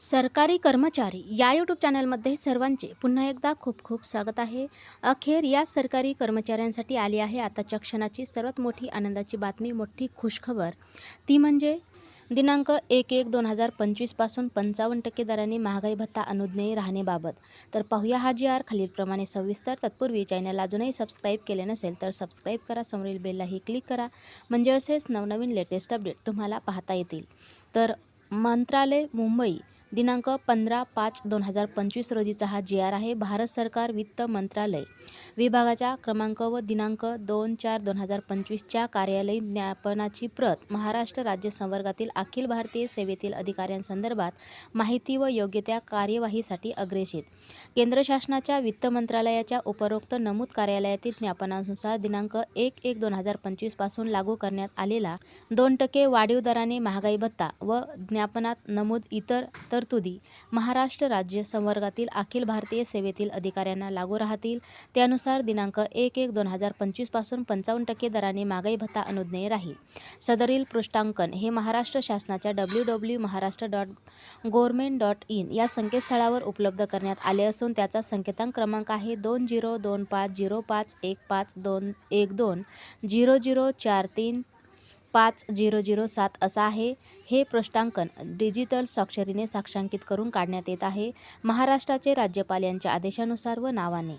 सरकारी कर्मचारी या यूट्यूब चॅनलमध्ये सर्वांचे पुन्हा एकदा खूप खूप स्वागत आहे. अखेर या सरकारी कर्मचाऱ्यांसाठी आली आहे आताच्या क्षणाची सर्वात मोठी आनंदाची बातमी मोठी खुशखबर. ती म्हणजे दिनांक एक एक दोन हजार पंचवीसपासून पंचावन्न टक्के दराने महागाई भत्ता अनुज्ञेय राहण्याबाबत. तर पाहूया हा जी आर खालीलप्रमाणे सविस्तर. तत्पूर्वी चॅनल अजूनही सबस्क्राईब केले नसेल तर सबस्क्राईब करा समोरील बेललाही क्लिक करा. म्हणजे असेच नवनवीन लेटेस्ट अपडेट तुम्हाला पाहता येतील. तर मंत्रालय मुंबई दिनांक पंधरा पाच दोन हजार पंचवीस रोजीचा हा जी आर आहे भारत सरकार वित्त मंत्रालय. विभागाच्या क्रमांक व दिनांक दोन चार दोन हजार पंचवीसच्या कार्यालयीन ज्ञापनाची प्रत महाराष्ट्र राज्य संवर्गातील अखिल भारतीय सेवेतील अधिकाऱ्यांसंदर्भात माहिती व योग्य त्या कार्यवाहीसाठी अग्रेषित. केंद्र शासनाच्या वित्त मंत्रालयाच्या उपरोक्त नमूद कार्यालयातील ज्ञापनानुसार दिनांक एक एक दोन हजार पंचवीसपासून लागू करण्यात आलेला दोन टक्के वाढीव दराने महागाई भत्ता व ज्ञापनात नमूद इतर तरतुदी. महाराष्ट्र राज्य संवर्गातील अखिल भारतीय सेवेतील अधिकाऱ्यांना लागू राहतील. त्यानुसार दिनांक एक एक दोन हजार पंचवीसपासून पंचावन्न टक्के दराने महागाई भत्ता अनुज्ञेय राहील. सदरील पृष्ठांकन हे महाराष्ट्र शासनाच्या W W Maharashtra dot government dot in या संकेतस्थळावर उपलब्ध करण्यात आले असून त्याचा संकेतांक क्रमांक आहे दोन झिरो दोन पाच झिरो पाच एक पाच दोन एक दोन झिरो झिरो चार तीन पाच झिरो झिरो सात असा आहे. हे पृष्ठांकन डिजिटल स्वाक्षरीने साक्षांकित करून काढण्यात येत आहे. महाराष्ट्राचे राज्यपाल यांच्या आदेशानुसार व नावाने.